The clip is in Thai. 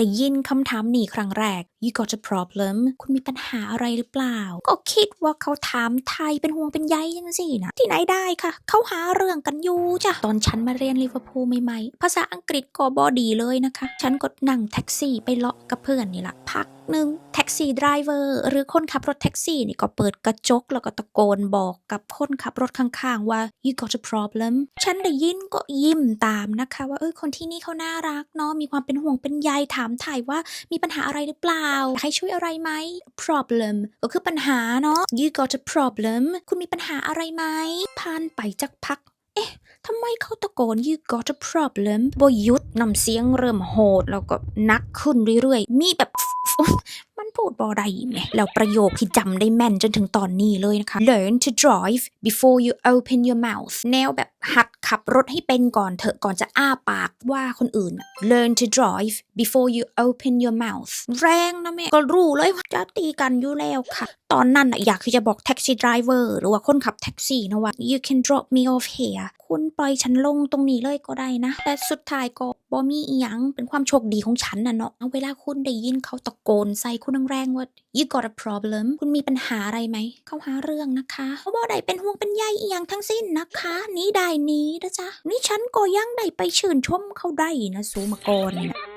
ได้ยินคำถามนี้ครั้งแรก you got a problem คุณมีปัญหาอะไรหรือเปล่า ก็คิดว่าเขาถามไทยเป็นห่วงเป็นใยยังสินะ ที่ไหนได้ค่ะ เขาหาเรื่องกันอยู่จ้ะ ตอนฉันมาเรียนลิเวอร์พูลใหม่ๆ ภาษาอังกฤษก็บอดีเลยนะคะ ฉันก็นั่งแท็กซี่ไปเลาะกับเพื่อนนี่แหละพัก หนึ่งแท็กซี่ไดรเวอร์หรือคนขับรถแท็กซี่นี่ก็เปิดกระจกแล้วก็ตะโกนบอกกับคนขับรถข้างๆ ว่า you got a problem ฉันได้ยินก็ยิ้มตามนะคะ ว่าเออคนที่นี่เขาน่ารักเนาะมีความเป็นห่วงเป็นใยถามถ่ายว่ามีปัญหาอะไรหรือเปล่าใครช่วยอะไรไหม problem ก็คือปัญหาเนาะ you got a problem คุณมีปัญหาอะไรไหมผ่านไปจักพักเอ๊ะทำไมเขาตะโกน you got a problem บยุดนำเสียงเริ่มโหด แล้วก็นักขึ้นเรื่อยๆ มีแบบ มันพูดบอได้ไหมแล้วประโยคที่จำได้แม่นจนถึงตอนนี้เลยนะคะ learn to drive before you open your mouth แนวแบบหัดขับรถให้เป็นก่อนเถอะก่อนจะอ้าปากว่าคนอื่น learn to drive before you open your mouth แรงนะแม่ก็รู้เลยว่าจะตีกันอยู่แล้วค่ะ ตอนนั้นน่ะอยากที่จะบอกแท็กซี่ไดรเวอร์หรือว่าคนขับแท็กซี่นะว่า you can drop me off here คุณปล่อยฉันลงตรงนี้เลยก็ได้นะ แต่สุดท้ายก็บ่มีอีหยังเป็นความโชคดีของฉันน่ะเนาะเวลาคุณได้ยินเขาตะโกนใส่คุณแรงๆว่า you got a problem คุณมีปัญหาอะไรไหม เขาหาเรื่องนะคะเขาบ่ได้เป็นห่วงเป็นใยอีหยังทั้งสิ้นนะคะหนี้ได้หนี้นะจ๊ะนี่ฉันก็ยังได้ไปชื่นชมเขาได้นะสูมาก่อนเนี่ย